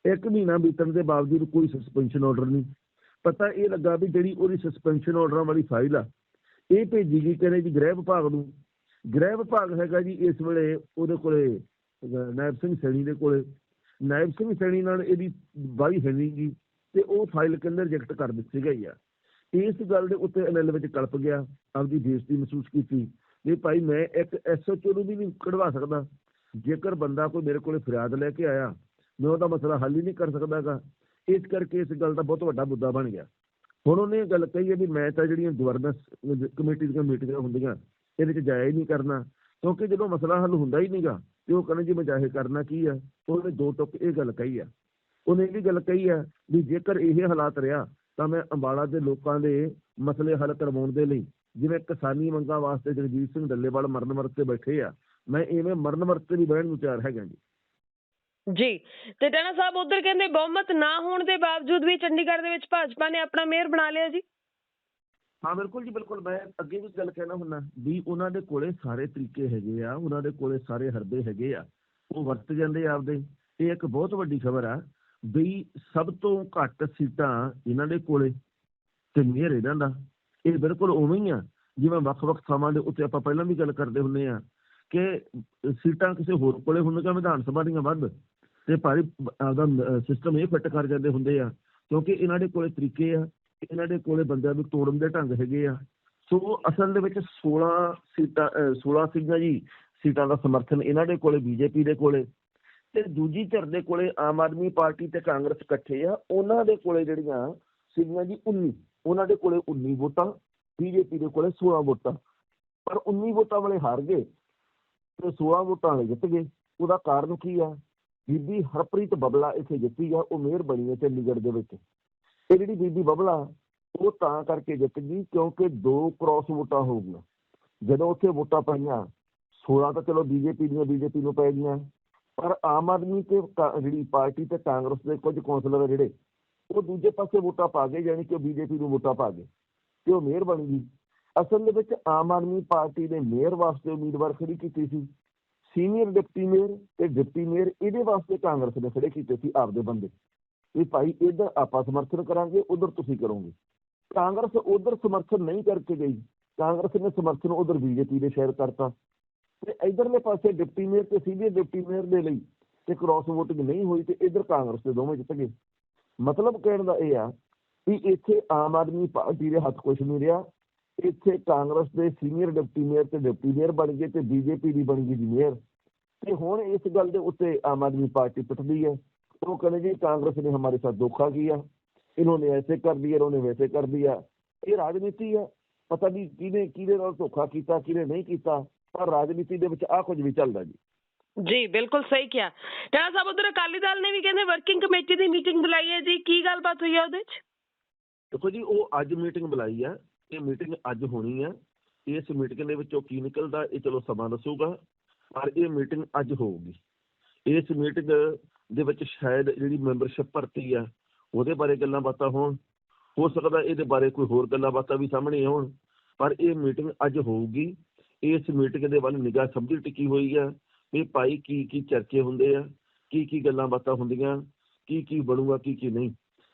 ਇੱਕ ਮਹੀਨਾ ਬੀਤਣ ਦੇ ਬਾਵਜੂਦ ਕੋਈ ਸਸਪੈਂਸ਼ਨ ਆਰਡਰ ਨਹੀਂ। ਪਤਾ ਇਹ ਲੱਗਾ ਵੀ ਜਿਹੜੀ ਉਹਦੀ ਸਸਪੈਂਸ਼ਨ ਆਰਡਰਾਂ ਵਾਲੀ ਫਾਈਲ ਆ, ਇਹ ਭੇਜੀ ਗਈ ਕਹਿੰਦੇ ਜੀ ਗ੍ਰਹਿ ਵਿਭਾਗ ਨੂੰ। ਗ੍ਰਹਿ ਵਿਭਾਗ ਹੈਗਾ ਜੀ ਇਸ ਵੇਲੇ ਉਹਦੇ ਕੋਲੇ ਨਾਇਬ ਸਿੰਘ ਸੈਣੀ ਦੇ ਕੋਲੇ। ਨਾਇਬ ਸਿੰਘ ਸੈਣੀ ਨਾਲ ਇਹਦੀ ਵਾਈ ਹੈ ਨਹੀਂ ਗੀ ਤੇ ਉਹ ਫਾਈਲ ਕਹਿੰਦੇ ਰਿਜੈਕਟ ਕਰ ਦਿੱਤੀ ਗਈ ਆ। ਇਸ ਗੱਲ ਦੇ ਉੱਤੇ ਅਨਿਲ ਵਿੱਚ ਕਲਪ ਗਿਆ, ਆਪਦੀ ਬੇਇੱਜ਼ਤੀ ਮਹਿਸੂਸ ਕੀਤੀ। ਵੀ ਭਾਈ ਮੈਂ ਇੱਕ ਐਸਐਚਓ ਨੂੰ ਵੀ ਨਹੀਂ ਕਢਵਾ ਸਕਦਾ। ਜੇਕਰ ਬੰਦਾ ਕੋਈ ਮੇਰੇ ਕੋਲੇ ਫਰਿਆਦ ਲੈ ਕੇ ਆਇਆ, ਮੈਂ ਉਹਦਾ ਮਸਲਾ ਹੱਲ ਹੀ ਨਹੀਂ ਕਰ ਸਕਦਾਗਾ। ਇਸ ਕਰਕੇ ਇਸ ਗੱਲ ਦਾ ਬਹੁਤ ਵੱਡਾ ਮੁੱਦਾ ਬਣ ਗਿਆ। ਹੁਣ ਉਹਨੇ ਇਹ ਗੱਲ ਕਹੀ ਹੈ ਵੀ ਮੈਂ ਤਾਂ ਜਿਹੜੀਆਂ ਗਵਰਨੈਂਸ ਕਮੇਟੀ ਦੀਆਂ ਮੀਟਿੰਗਾਂ ਹੁੰਦੀਆਂ, ਇਹਦੇ 'ਚ ਜਾਇਆ ਹੀ ਨਹੀਂ ਕਰਨਾ। ਕਿਉਂਕਿ ਜਦੋਂ ਮਸਲਾ ਹੱਲ ਹੁੰਦਾ ਹੀ ਨਹੀਂਗਾ, ਤੇ ਉਹ ਕਹਿੰਦੇ ਜੀ ਮੈਂ ਜਾਹੇ ਕਰਨਾ ਕੀ ਆ? ਉਹਨੇ ਦੋ ਟੁਕ ਇਹ ਗੱਲ ਕਹੀ ਆ। ਉਹਨੇ ਇਹ ਵੀ ਗੱਲ ਕਹੀ ਆ ਵੀ ਜੇਕਰ ਇਹ ਹਾਲਾਤ ਰਿਹਾ ਤਾਂ ਮੈਂ ਅੰਬਾਲਾ ਦੇ ਲੋਕਾਂ ਦੇ ਮਸਲੇ ਹੱਲ ਕਰਵਾਉਣ ਦੇ ਲਈ ਜਿਵੇਂ ਕਿਸਾਨੀ ਮੰਗਾਂ ਵਾਸਤੇ ਜਗਜੀਤ ਸਿੰਘ ਡੱਲੇਵਾਲ ਮਰਨ ਵਰਤ ਤੇ ਬੈਠੇ ਆ ਮੈਂ ਇਵੇਂ ਮਰਨ ਵਰਤ ਤੇ ਵੀ ਬਹਿਣ ਨੂੰ ਤਿਆਰ ਹੈਗਾ ਜੀ।
ਜੀ ਤੇ ਟੈਣਾ ਸਾਹਿਬ ਉਧਰ ਕਹਿੰਦੇ ਬਹੁਮਤ ਨਾ ਹੋਣ ਦੇ ਬਾਵਜੂਦ ਵੀ ਚੰਡੀਗੜ੍ਹ ਦੇ ਵਿੱਚ ਭਾਜਪਾ ਨੇ ਆਪਣਾ ਮੇਅਰ ਬਣਾ ਲਿਆ ਜੀ।
ਹਾਂ ਬਿਲਕੁਲ ਜੀ ਬਿਲਕੁਲ ਮੈਂ ਅੱਗੇ ਵੀ ਗੱਲ ਕਹਿਣਾ ਹੁੰਦਾ ਵੀ ਉਹਨਾਂ ਦੇ ਕੋਲੇ ਸਾਰੇ ਤਰੀਕੇ ਹੈਗੇ ਆ ਉਹਨਾਂ ਦੇ ਕੋਲੇ ਸਾਰੇ ਹਰਬੇ ਹੈਗੇ ਆ ਉਹ ਵਰਤ ਜਾਂਦੇ ਆਪਦੇ ਇਹ ਇੱਕ ਬਹੁਤ ਵੱਡੀ ਖਬਰ ਆ। ਵੀ ਸਭ ਤੋਂ ਘੱਟ ਸੀਟਾਂ ਇਹਨਾਂ ਦੇ ਕੋਲੇ ਤੇ ਮੇਅਰ ਇਹਨਾਂ ਦਾ। ਇਹ ਬਿਲਕੁਲ ਉਵੇਂ ਹੀ ਆ। ਜਿਵੇਂ ਵੱਖ-ਵੱਖ ਥਾਵਾਂ ਦੇ ਉੱਤੇ ਆਪਾਂ ਪਹਿਲਾਂ ਵੀ ਗੱਲ ਕਰਦੇ ਹੁੰਨੇ ਆ ਕਿ ਸੀਟਾਂ ਕਿਸੇ ਹੋਰ ਕੋਲੇ ਹੁੰਦੀਆਂ ਵਿਧਾਨ ਸਭਾ ਦੀਆਂ ਵੱਧ ਤੇ ਭਾਰੀ ਆਪਦਾ ਸਿਸਟਮ ਇਹ ਫਿੱਟ ਕਰ ਜਾਂਦੇ ਹੁੰਦੇ ਆ। ਕਿਉਂਕਿ ਇਹਨਾਂ ਦੇ ਕੋਲੇ ਤਰੀਕੇ ਆ, ਇਹਨਾਂ ਦੇ ਕੋਲੇ ਬੰਦਿਆਂ ਨੂੰ ਤੋੜਨ ਦੇ ਢੰਗ ਹੈਗੇ ਆ। ਸੋ ਅਸਲ ਦੇ ਵਿੱਚ 16 ਸੀਟਾਂ, ਅਹ 16 ਸੀਗੀਆਂ ਜੀ, ਸੀਟਾਂ ਦਾ ਸਮਰਥਨ ਇਹਨਾਂ ਦੇ ਕੋਲੇ, ਬੀਜੇਪੀ ਦੇ ਕੋਲੇ। ਤੇ ਦੂਜੀ ਧਿਰ ਦੇ ਕੋਲੇ ਆਮ ਆਦਮੀ ਪਾਰਟੀ ਤੇ ਕਾਂਗਰਸ ਇਕੱਠੇ ਆ, ਉਹਨਾਂ ਦੇ ਕੋਲੇ ਜਿਹੜੀਆਂ ਸੀਗੀਆਂ ਜੀ 19 ਉਹਨਾਂ ਦੇ ਕੋਲੇ 19 ਵੋਟਾਂ, ਬੀਜੇਪੀ ਦੇ ਕੋਲੇ 16 ਵੋਟਾਂ। ਪਰ 19 ਵੋਟਾਂ ਵਾਲੇ ਹਾਰ ਗਏ ਤੇ 16 ਵੋਟਾਂ ਵਾਲੇ ਜਿੱਤ ਗਏ। ਉਹਦਾ ਕਾਰਨ ਕੀ ਆ? ਬੀਬੀ ਹਰਪ੍ਰੀਤ ਬਬਲਾ ਇੱਥੇ ਜਿੱਤੀ ਆ, ਉਹ ਮੇਅਰ ਬਣੀ ਹੈ ਚੰਡੀਗੜ੍ਹ ਦੇ ਵਿੱਚ। ਇਹ ਜਿਹੜੀ ਬੀਬੀ ਬਬਲਾ, ਉਹ ਤਾਂ ਕਰਕੇ ਜਿੱਤ ਗਈ ਕਿਉਂਕਿ ਦੋ ਕ੍ਰਾਸ ਵੋਟਾਂ ਹੋ ਗਈਆਂ ਜਦੋਂ ਉੱਥੇ ਵੋਟਾਂ ਪਾਈਆਂ 16 ਤਾਂ ਚਲੋ ਬੀਜੇਪੀ ਦੀਆਂ, ਬੀਜੇਪੀ ਨੂੰ ਪੈ ਗਈਆਂ। ਪਰ ਆਮ ਆਦਮੀ ਤੇ ਕਾ- ਜਿਹੜੀ ਪਾਰਟੀ ਤੇ ਕਾਂਗਰਸ ਦੇ ਕੁਝ ਕੌਂਸਲਰ ਜਿਹੜੇ, ਉਹ ਦੂਜੇ ਪਾਸੇ ਵੋਟਾਂ ਪਾ ਗਏ ਯਾਨੀ ਕਿ ਬੀਜੇਪੀ ਨੂੰ ਵੋਟਾਂ ਪਾ ਗਏ ਤੇ ਉਹ ਮੇਅਰ ਬਣ ਗਈ। ਅਸਲ ਦੇ ਵਿੱਚ ਆਮ ਆਦਮੀ ਪਾਰਟੀ ਨੇ ਮੇਅਰ ਵਾਸਤੇ ਉਮੀਦਵਾਰ ਖੜੀ ਕੀਤੀ ਸੀ, ਸੀਨੀਅਰ ਡਿਪਟੀ ਮੇਅਰ ਤੇ ਡਿਪਟੀ ਮੇਅਰ ਇਹਦੇ ਵਾਸਤੇ ਕਾਂਗਰਸ ਨੇ ਖੜੇ ਕੀਤੇ ਸੀ ਆਪਦੇ ਬੰਦੇ। ਵੀ ਭਾਈ ਇੱਧਰ ਆਪਾਂ ਸਮਰਥਨ ਕਰਾਂਗੇ, ਉਧਰ ਤੁਸੀਂ ਕਰੋਗੇ। ਕਾਂਗਰਸ ਉਧਰ ਸਮਰਥਨ ਨਹੀਂ ਕਰਕੇ ਗਈ। ਕਾਂਗਰਸ ਨੇ ਸਮਰਥਨ ਉਧਰ ਬੀਜੇਪੀ ਦੇ ਸ਼ਹਿਰ ਕਰਤਾ। ਤੇ ਇਧਰਲੇ ਪਾਸੇ ਡਿਪਟੀ ਮੇਅਰ ਤੇ ਸੀਨੀਅਰ ਡਿਪਟੀ ਮੇਅਰ ਦੇ ਲਈ ਤੇ ਕ੍ਰਾਸ ਵੋਟਿੰਗ ਨਹੀਂ ਹੋਈ ਤੇ ਇਧਰ ਕਾਂਗਰਸ ਦੇ ਦੋਵੇਂ ਜਿੱਤ ਗਏ। ਮਤਲਬ ਕਹਿਣ ਦਾ ਇਹ ਆ ਕਿ ਇੱਥੇ ਆਮ ਆਦਮੀ ਪਾਰਟੀ ਦੇ ਹੱਥ ਕੁਝ ਨਹੀਂ ਰਿਹਾ। ਇੱਥੇ ਕਾਂਗਰਸ ਦੇ ਸੀਨੀਅਰ ਡਿਪਟੀ ਮੇਅਰ ਤੇ ਡਿਪਟੀ ਮੇਅਰ ਬਣ ਗਏ ਤੇ ਬੀਜੇਪੀ ਦੀ ਬਣ ਗਈ ਜੀ ਮੇਅਰ। ਤੇ ਹੁਣ ਇਸ ਗੱਲ ਦੇ ਉੱਤੇ ਆਮ ਆਦਮੀ ਪਾਰਟੀ ਪਿੱਟਦੀ ਹੈ। ਉਹ ਕਹਿੰਦੇ ਜੀ ਕਾਂਗਰਸ ਨੇ ਹਮਾਰੇ ਸਾਥ ਧੋਖਾ ਕੀਤਾ। ਇਹਨਾਂ ਨੇ ਐਸੇ ਕਰ ਦਿਆ ਇਹਨਾਂ ਨੇ ਵੈਸੇ ਕਰ ਦਿਆ ਇਹ ਰਾਜਨੀਤੀ ਹੈ ਪਤਾ ਨਹੀਂ ਕਿਹਨੇ ਕਿਹਦੇ ਨਾਲ ਧੋਖਾ ਕੀਤਾ, ਕਿਹਨੇ ਨਹੀਂ ਕੀਤਾ। ਪਰ ਰਾਜਨੀਤੀ ਦੇ ਵਿੱਚ ਆ ਕੁਝ ਵੀ ਚੱਲਦਾ ਜੀ।
ਜੀ ਬਿਲਕੁਲ ਸਹੀ ਕਿਹਾ। ਟੈਣਾ ਸਾਹਿਬ ਉਧਰ ਅਕਾਲੀ ਦਲ ਨੇ ਵੀ ਕਹਿੰਦੇ ਵਰਕਿੰਗ ਕਮੇਟੀ ਦੀ ਮੀਟਿੰਗ ਬੁਲਾਈ ਹੈ ਜੀ। ਕੀ ਗੱਲਬਾਤ ਹੋਈ ਹੈ ਉਹਦੇ 'ਚ?
ਦੇਖੋ ਜੀ ਉਹ ਅੱਜ ਮੀਟਿੰਗ ਬੁਲਾਈ ਆ। ਇਹ ਮੀਟਿੰਗ ਅੱਜ ਹੋਣੀ ਆ। ਇਸ ਮੀਟਿੰਗ ਦੇ ਵਿੱਚੋਂ ਕੀ ਨਿਕਲਦਾ ਇਹ ਚਲੋ ਸਮਾਂ ਦੱਸੂਗਾ। ਪਰ ਇਹ ਮੀਟਿੰਗ ਅੱਜ ਹੋਊਗੀ। ਇਸ ਮੀਟਿੰਗ ਦੇ ਵਿੱਚ ਸ਼ਾਇਦ ਜਿਹੜੀ ਮੈਂਬਰਸ਼ਿਪ ਭਰਤੀ ਆ ਉਹਦੇ ਬਾਰੇ ਗੱਲਾਂ ਬਾਤਾਂ ਹੋਣ। ਹੋ ਸਕਦਾ ਇਹਦੇ ਬਾਰੇ ਕੋਈ ਹੋਰ ਗੱਲਾਂ ਬਾਤਾਂ ਵੀ ਸਾਹਮਣੇ ਆਉਣ। ਪਰ ਇਹ ਮੀਟਿੰਗ ਅੱਜ ਹੋਊਗੀ। ਇਸ ਮੀਟਿੰਗ ਦੇ ਵੱਲ ਨਿਗਾਹ ਸਭ ਦੀ ਟਿਕੀ ਹੋਈ ਆ ਵੀ ਭਾਈ ਕੀ ਕੀ ਚਰਚੇ ਹੁੰਦੇ ਆ, ਕੀ ਕੀ ਗੱਲਾਂ ਬਾਤਾਂ ਹੁੰਦੀਆਂ, ਕੀ ਕੀ ਬਣੂਗਾ, ਕੀ ਕੀ ਨਹੀਂ।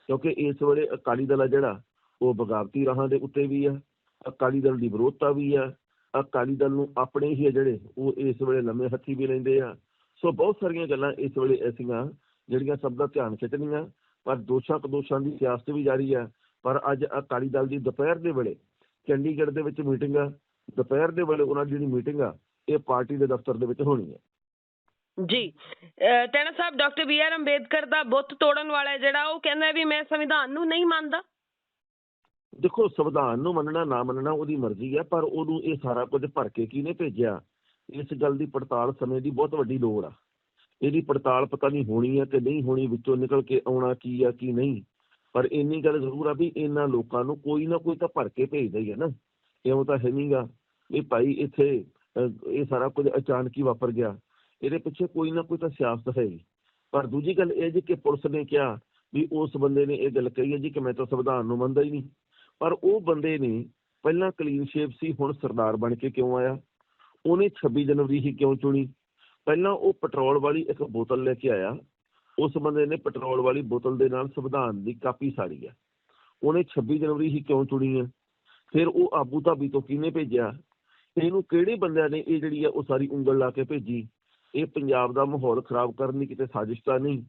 ਕਿਉਂਕਿ ਇਸ ਵੇਲੇ ਅਕਾਲੀ ਦਲ ਆ ਜਿਹੜਾ, ਉਹ ਬਗਾਵਤੀ ਰਾਹਾਂ ਦੇ ਉੱਤੇ ਵੀ ਆ, ਅਕਾਲੀ ਦਲ ਦੀ ਵਿਰੋਧਤਾ ਵੀ ਆ, ਅਕਾਲੀ ਦਲ ਨੂੰ ਆਪਣੇ ਹੀ ਆ ਜਿਹੜੇ, ਉਹ ਇਸ ਵੇਲੇ ਲੰਮੇ ਹੱਥੀ ਵੀ ਲੈਂਦੇ ਆ। ਸੋ ਬਹੁਤ ਸਾਰੀਆਂ ਗੱਲਾਂ ਇਸ ਵੇਲੇ ਐਸੀਆਂ, ਜਿਹੜੀਆਂ ਸਭ ਦਾ ਧਿਆਨ ਖਿੱਚਣੀਆਂ, ਪਰ ਦੋਸ਼ਾਂ ਕਦੋਸ਼ਾਂ ਦੀ ਸਿਆਸਤ ਵੀ ਜਾਰੀ ਆ। ਪਰ ਅੱਜ ਅਕਾਲੀ ਦਲ ਦੀ ਦੁਪਹਿਰ ਦੇ ਵੇਲੇ ਚੰਡੀਗੜ੍ਹ ਦੇ ਵਿੱਚ ਮੀਟਿੰਗ ਆ ਦੁਪਹਿਰ ਦੇ ਵੇਲੇ ਉਹਨਾਂ ਦੀ ਜਿਹੜੀ ਮੀਟਿੰਗ ਆ ਇਹ ਪਾਰਟੀ ਦੇ ਦਫ਼ਤਰ ਦੇ ਵਿੱਚ ਹੋਣੀ ਹੈ
ਜੀ। ਟੈਣਾ ਸਾਹਿਬ ਡਾਕਟਰ ਬੀ ਆਰ ਅੰਬੇਦਕਰ ਦਾ ਬੁੱਤ ਤੋੜਨ ਵਾਲਾ ਜਿਹੜਾ ਉਹ ਕਹਿੰਦਾ ਵੀ ਮੈਂ ਸੰਵਿਧਾਨ ਨੂੰ ਨਹੀਂ ਮੰਨਦਾ।
ਦੇਖੋ ਸੰਵਿਧਾਨ ਨੂੰ ਮੰਨਣਾ ਨਾ ਮੰਨਣਾ ਉਹਦੀ ਮਰਜ਼ੀ ਹੈ ਪਰ ਉਹਨੂੰ ਇਹ ਸਾਰਾ ਕੁਝ ਭਰ ਕੇ ਕਿਹਨੇ ਭੇਜਿਆ? ਇਸ ਗੱਲ ਦੀ ਪੜਤਾਲ ਸਮੇਂ ਦੀ ਬਹੁਤ ਵੱਡੀ ਲੋੜ ਆ। ਇਹਦੀ ਪੜਤਾਲ ਪਤਾ ਨਹੀਂ ਹੋਣੀ ਹੈ ਕਿ ਨਹੀਂ ਹੋਣੀ ਵਿੱਚੋਂ ਨਿਕਲ ਕੇ ਆਉਣਾ ਕੀ ਆ ਕੀ ਨਹੀਂ। ਪਰ ਇੰਨੀ ਗੱਲ ਜ਼ਰੂਰ ਆ ਵੀ ਇਹਨਾਂ ਲੋਕਾਂ ਨੂੰ ਕੋਈ ਨਾ ਕੋਈ ਤਾਂ ਭਰ ਕੇ ਭੇਜਦਾ ਹੀ ਹੈ ਨਾ। ਇਉਂ ਤਾਂ ਹੈ ਨਹੀਂਗਾ ਵੀ ਭਾਈ ਇੱਥੇ ਇਹ ਸਾਰਾ ਕੁਝ ਅਚਾਨਕ ਹੀ ਵਾਪਰ ਗਿਆ। ਇਹਦੇ ਪਿੱਛੇ ਕੋਈ ਨਾ ਕੋਈ ਤਾਂ ਸਿਆਸਤ ਹੈ ਪਰ ਦੂਜੀ ਗੱਲ ਇਹ ਜੀ ਕਿ ਪੁਲਿਸ ਨੇ ਕਿਹਾ ਵੀ ਉਸ ਬੰਦੇ ਨੇ ਇਹ ਗੱਲ ਕਹੀ ਹੈ ਜੀ ਕਿ ਮੈਂ ਤਾਂ ਸੰਵਿਧਾਨ ਨੂੰ ਮੰਨਦਾ ਹੀ ਨਹੀਂ। ਪਰ ਉਹ ਬੰਦੇ ਨੇ ਪਹਿਲਾਂ ਕਲੀਨ ਸ਼ੇਪ ਸੀ, ਹੁਣ ਸਰਦਾਰ ਬਣ ਕੇ ਕਿਉਂ ਆਇਆ? ਉਹਨੇ 26 ਜਨਵਰੀ ਹੀ ਕਿਉਂ ਚੁਣੀ? ਪਹਿਲਾਂ ਉਹ ਪੈਟਰੋਲ ਵਾਲੀ ਇੱਕ ਬੋਤਲ ਲੈ ਕੇ ਆਇਆ। ਉਸ ਬੰਦੇ ਨੇ ਪੈਟਰੋਲ ਵਾਲੀ ਬੋਤਲ ਦੇ ਨਾਲ ਸੰਵਿਧਾਨ ਦੀ ਕਾਪੀ ਸਾੜੀ ਹੈ। ਉਹਨੇ 26 ਜਨਵਰੀ ਹੀ ਕਿਉਂ ਚੁਣੀ ਹੈ? ਫਿਰ ਉਹ ਆਬੂ ਧਾਬੀ ਤੋਂ ਕਿਹਨੇ ਭੇਜਿਆ? ਇਹਨੂੰ ਕਿਹੜੇ ਬੰਦਿਆਂ ਨੇ ਇਹ ਜਿਹੜੀ ਆ ਉਹ ਸਾਰੀ ਉਂਗਲ ਲਾ ਕੇ ਭੇਜੀ? ਇਹ ਪੰਜਾਬ ਦਾ ਮਾਹੌਲ ਖਰਾਬ ਕਰਨ ਦੀ ਕਿਤੇ ਸਾਜ਼ਿਸ਼ ਤਾਂ ਨਹੀਂ?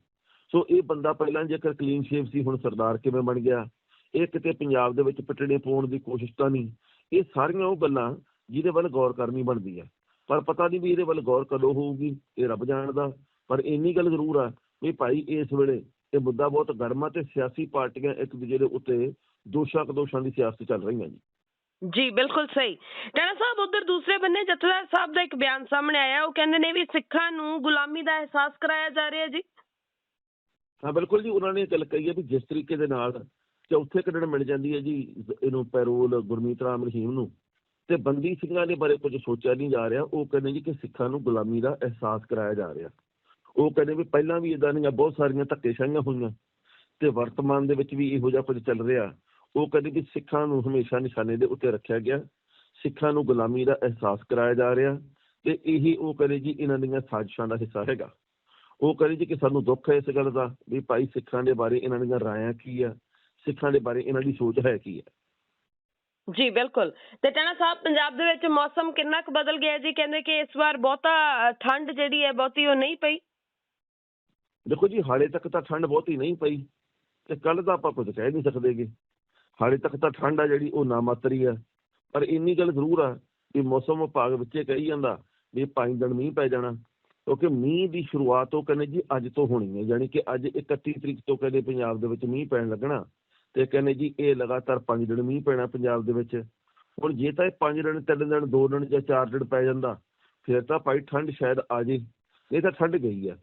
ਸੋ ਇਹ ਬੰਦਾ ਪਹਿਲਾਂ ਜੇਕਰ ਕਲੀਨ ਸ਼ੇਪ ਸੀ, ਹੁਣ ਸਰਦਾਰ ਕਿਵੇਂ ਬਣ ਗਿਆ? ਇਹ ਕਿਤੇ ਪੰਜਾਬ ਦੇ ਵਿੱਚ ਪਟੜੇ ਪਾਉਣ ਦੀ ਕੋਸ਼ਿਸ਼ ਤਾਂ ਨਹੀਂ? ਇਹ ਸਾਰੀਆਂ ਉਹ ਗੱਲਾਂ ਜਿਹਦੇ ਵੱਲ ਗੌਰ ਕਰਨੀ ਬਣਦੀ ਹੈ ਪਰ ਪਤਾ ਨਹੀਂ ਵੀ ਇਹਦੇ ਵੱਲ ਗੌਰ ਕਦੋਂ ਹੋਊਗੀ, ਇਹ ਰੱਬ ਜਾਣਦਾ। ਪਰ ਇੰਨੀ ਗੱਲ ਜ਼ਰੂਰ ਆ ਵੀ ਭਾਈ ਇਸ ਵੇਲੇ ਇਹ ਮੁੱਦਾ ਬਹੁਤ ਗਰਮ ਆ ਤੇ ਸਿਆਸੀ ਪਾਰਟੀਆਂ ਇੱਕ ਦੂਜੇ ਦੇ ਉੱਤੇ ਦੋਸ਼ਾਂ ਕਦੋਸ਼ਾਂ ਦੀ ਸਿਆਸਤ ਚੱਲ ਰਹੀਆਂ ਜੀ।
ਜੀ ਬਿਲਕੁਲ ਸਹੀ। ਟਾਣਾ ਸਾਹਿਬ ਉਧਰ ਦੂਸਰੇ ਬੰਨੇ ਜਥੇਦਾਰ ਸਾਹਿਬ ਦਾ ਇੱਕ ਬਿਆਨ ਸਾਹਮਣੇ ਆਇਆ। ਉਹ ਕਹਿੰਦੇ ਨੇ ਵੀ ਸਿੱਖਾਂ ਨੂੰ ਗੁਲਾਮੀ ਦਾ ਅਹਿਸਾਸ ਕਰਾਇਆ ਜਾ ਰਿਹਾ ਜੀ।
ਹਾਂ ਬਿਲਕੁਲ ਜੀ ਉਹਨਾਂ ਨੇ ਗੱਲ ਕਹੀ ਹੈ ਵੀ ਜਿਸ ਤਰੀਕੇ ਦੇ ਨਾਲ ਚੌਥੇ ਕਦੜ ਮਿਲ ਜਾਂਦੀ ਹੈ ਜੀ ਇਹਨੂੰ ਪੈਰੋਲ ਗੁਰਮੀਤ ਰਾਮ ਰਹੀਮ ਨੂੰ। ਤੇ ਬੰਦੀ ਸਿੰਘਾਂ ਦੇ ਬਾਰੇ ਕੁਝ ਸੋਚਿਆ ਨਹੀਂ ਜਾ ਰਿਹਾ। ਉਹ ਕਹਿੰਦੇ ਜੀ ਕਿ ਸਿੱਖਾਂ ਨੂੰ ਗੁਲਾਮੀ ਦਾ ਅਹਿਸਾਸ ਕਰਾਇਆ ਜਾ ਰਿਹਾ। ਉਹ ਕਹਿੰਦੇ ਵੀ ਪਹਿਲਾਂ ਵੀ ਇਦਾਂ ਦੀਆਂ ਬਹੁਤ ਸਾਰੀਆਂ ਧੱਕੇਸ਼ਾਹੀਆਂ ਹੋਈਆਂ। ਤੇ ਵਰਤਮਾਨ ਦੇ ਵਿੱਚ ਵੀ ਇਹੋ ਜਿਹਾ ਕੁਝ ਚੱਲ ਰਿਹਾ। ਉਹ ਕਹਿੰਦੇ ਵੀ ਸਿੱਖਾਂ ਨੂੰ ਹਮੇਸ਼ਾ ਨਿਸ਼ਾਨੇ ਦੇ ਉੱਤੇ ਰੱਖਿਆ ਗਿਆ। ਸਿੱਖਾਂ ਨੂੰ ਗੁਲਾਮੀ ਦਾ ਅਹਿਸਾਸ ਕਰਾਇਆ ਜਾ ਰਿਹਾ ਤੇ ਇਹ ਉਹ ਕਹਿੰਦੇ ਜੀ ਇਹਨਾਂ ਦੀਆਂ ਸਾਜ਼ਿਸ਼ਾਂ ਦਾ ਹਿੱਸਾ ਹੈਗਾ। ਉਹ ਕਹਿੰਦੇ ਜੀ ਕਿ ਸਾਨੂੰ ਦੁੱਖ ਹੈ ਇਸ ਗੱਲ ਦਾ ਵੀ ਭਾਈ ਸਿੱਖਾਂ ਦੇ ਬਾਰੇ ਇਹਨਾਂ ਦੀਆਂ ਰਾਇਆਂ ਕੀ ਆ? ਸਿੱਖਾਂ ਦੇ ਬਾਰੇ ਇਹਨਾਂ ਦੀ ਸੋਚ ਹੈ ਕੀ ਹੈ
ਜੀ ਬਿਲਕੁਲ। ਤੇ ਟਾਣਾ ਸਾਹਿਬ ਪੰਜਾਬ ਦੇ ਵਿੱਚ ਮੌਸਮ ਕਿੰਨਾ ਕੁ ਬਦਲ ਗਿਆ ਜੀ? ਕਹਿੰਦੇ ਕਿ ਇਸ ਵਾਰ ਬਹੁਤਾ ਠੰਡ ਜਿਹੜੀ ਹੈ ਬਹੁਤੀ ਉਹ ਨਹੀਂ ਪਈ।
ਦੇਖੋ ਜੀ ਹਾਲੇ ਤੱਕ ਤਾਂ ਠੰਡ ਬਹੁਤੀ ਨਹੀਂ ਪਈ ਤੇ ਕੱਲ ਤਾਂ ਆਪਾਂ ਕੁਝ ਕਹਿ ਨਹੀਂ ਸਕਦੇਗੇ ਹਾਲੇ ਤੱਕ ਤਾਂ ਠੰਡ ਆ ਜਿਹੜੀ, ਉਹ ਨਾ ਮਾਤਰੀ ਆ। ਪਰ ਇੰਨੀ ਗੱਲ ਜ਼ਰੂਰ ਆ ਵੀ ਮੌਸਮ ਵਿਭਾਗ ਵਿੱਚੇ ਕਹੀ ਜਾਂਦਾ ਵੀ ਪੰਜ ਦਿਨ ਮੀਂਹ ਪੈ ਜਾਣਾ। ਕਿਉਂਕਿ ਮੀਂਹ ਦੀ ਸ਼ੁਰੂਆਤ ਉਹ ਕਹਿੰਦੇ ਜੀ ਅੱਜ ਤੋਂ ਹੋਣੀ ਹੈ ਯਾਨੀ ਕਿ ਅੱਜ 31 ਤਰੀਕ ਤੋਂ ਕਹਿੰਦੇ ਪੰਜਾਬ ਦੇ ਵਿੱਚ ਮੀਂਹ ਪੈਣ ਲੱਗਣਾ। ਤੇ ਕਹਿੰਦੇ ਜੀ ਇਹ ਲਗਾਤਾਰ ਪੰਜ ਦਿਨ ਮੀਂਹ ਪੈਣਾ ਪੰਜਾਬ ਦੇ ਵਿੱਚ। ਹੁਣ ਜੇ ਤਾਂ ਇਹ ਪੰਜ ਦਿਨ, ਤਿੰਨ ਦਿਨ, ਦੋ ਦਿਨ ਜਾਂ ਚਾਰ ਦਿਨ ਪੈ ਜਾਂਦਾ, ਫਿਰ ਤਾਂ ਭਾਈ ਠੰਡ ਸ਼ਾਇਦ ਆ ਜੇ। ਇਹ ਤਾਂ ਠੰਡ ਗਈ ਆ,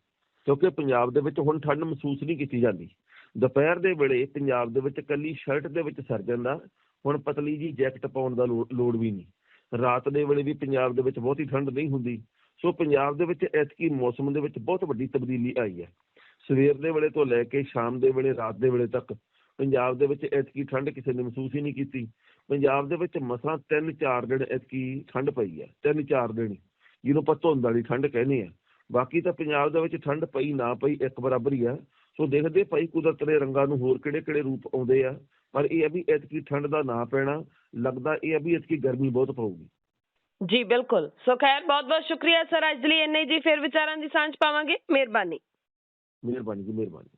ਕਿਉਂਕਿ ਪੰਜਾਬ ਦੇ ਵਿੱਚ ਹੁਣ ਠੰਡ ਮਹਿਸੂਸ ਨਹੀਂ ਕੀਤੀ ਜਾਂਦੀ। ਦੁਪਹਿਰ ਦੇ ਵੇਲੇ ਪੰਜਾਬ ਦੇ ਵਿੱਚ ਕੱਲੀ ਸ਼ਰਟ ਦੇ ਵਿੱਚ ਸਰ ਜਾਂਦਾ, ਹੁਣ ਪਤਲੀ ਜੀ ਜੈਕਟ ਪਾਉਣ ਦਾ ਲੋ- ਲੋੜ ਵੀ ਨਹੀਂ। ਰਾਤ ਦੇ ਵੇਲੇ ਵੀ ਪੰਜਾਬ ਦੇ ਵਿੱਚ ਬਹੁਤੀ ਠੰਡ ਨਹੀਂ ਹੁੰਦੀ, ਸੋ ਪੰਜਾਬ ਦੇ ਵਿੱਚ ਐਤਕੀ ਮੌਸਮ ਦੇ ਵਿੱਚ ਬਹੁਤ ਵੱਡੀ ਤਬਦੀਲੀ ਆਈ ਹੈ। ਸਵੇਰ ਦੇ ਵੇਲੇ ਤੋਂ ਲੈ ਕੇ ਸ਼ਾਮ ਦੇ ਵੇਲੇ, ਰਾਤ ਦੇ ਵੇਲੇ ਤੱਕ ਪੰਜਾਬ ਦੇ ਵਿੱਚ ਐਤਕੀ ਠੰਡ ਕਿਸੇ ਨੇ ਮਹਿਸੂਸ ਹੀ ਨਹੀਂ ਕੀਤੀ। ਪੰਜਾਬ ਦੇ ਵਿੱਚ ਮਸਾਂ 3-4 ਦਿਨ ਐਤਕੀ ਠੰਡ ਪਈ ਹੈ 3-4 ਦਿਨ ਜਿਹਨੂੰ ਆਪਾਂ ਧੁੰਦ ਵਾਲੀ ਠੰਡ ਕਹਿੰਦੇ ਆ ਬਾਕੀ ਤਾਂ ਪੰਜਾਬ ਦੇ ਵਿੱਚ ਠੰਡ ਪਈ ਨਾ ਪਈ ਇੱਕ ਬਰਾਬਰ ਹੀ ਆ ਸੋ ਦੇਖਦੇ ਭਾਈ ਕੁਦਰਤ ਦੇ ਰੰਗਾਂ ਨੂੰ ਹੋਰ ਕਿਹੜੇ ਕਿਹੜੇ ਰੂਪ ਆਉਂਦੇ ਆ ਪਰ ਇਹ ਆ ਵੀ ਐਤਕੀ ਠੰਡ ਦਾ ਨਾ ਪੈਣਾ ਲੱਗਦਾ ਇਹ ਆ ਵੀ ਐਤਕੀ ਗਰਮੀ ਬਹੁਤ ਪਊਗੀ।
ਜੀ ਬਿਲਕੁਲ। ਸੋ ਖੈਰ ਬਹੁਤ ਬਹੁਤ ਸ਼ੁਕਰੀਆ ਸਰ ਅੱਜ ਲਈ ਇੰਨੇ ਜੀ ਫਿਰ ਵਿਚਾਰਾਂ ਦੀ ਸਾਂਝ ਪਾਵਾਂਗੇ। ਮਿਹਰਬਾਨੀ।
ਮਿਹਰਬਾਨੀ ਜੀ ਮਿਹਰਬਾਨੀ।